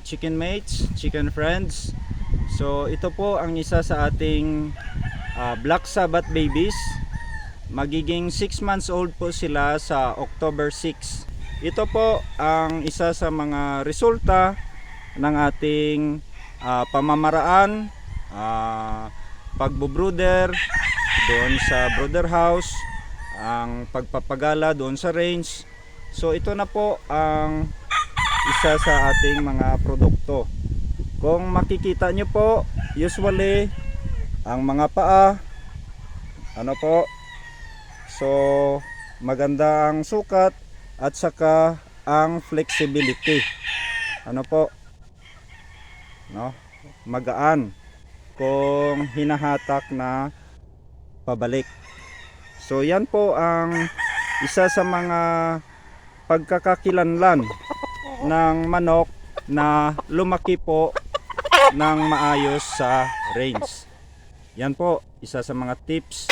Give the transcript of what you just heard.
chicken mates, chicken friends. So ito po ang isa sa ating ah, Black Sabbath babies. Magiging 6 months old po sila sa October 6. Ito po ang isa sa mga resulta ng ating ah, pamamaraan, ah, pagbo-brooder doon sa brooder house, ang pagpapagala doon sa range. So ito na po ang isa sa ating mga produkto. Kung makikita nyo po, usually ang mga paa, ano po, so maganda ang sukat at saka ang flexibility. Ano po, no? Magaan kung hinahatak na pabalik. So yan po ang isa sa mga pagkakakilanlan ng manok na lumaki po ng maayos sa range. Yan po, isa sa mga tips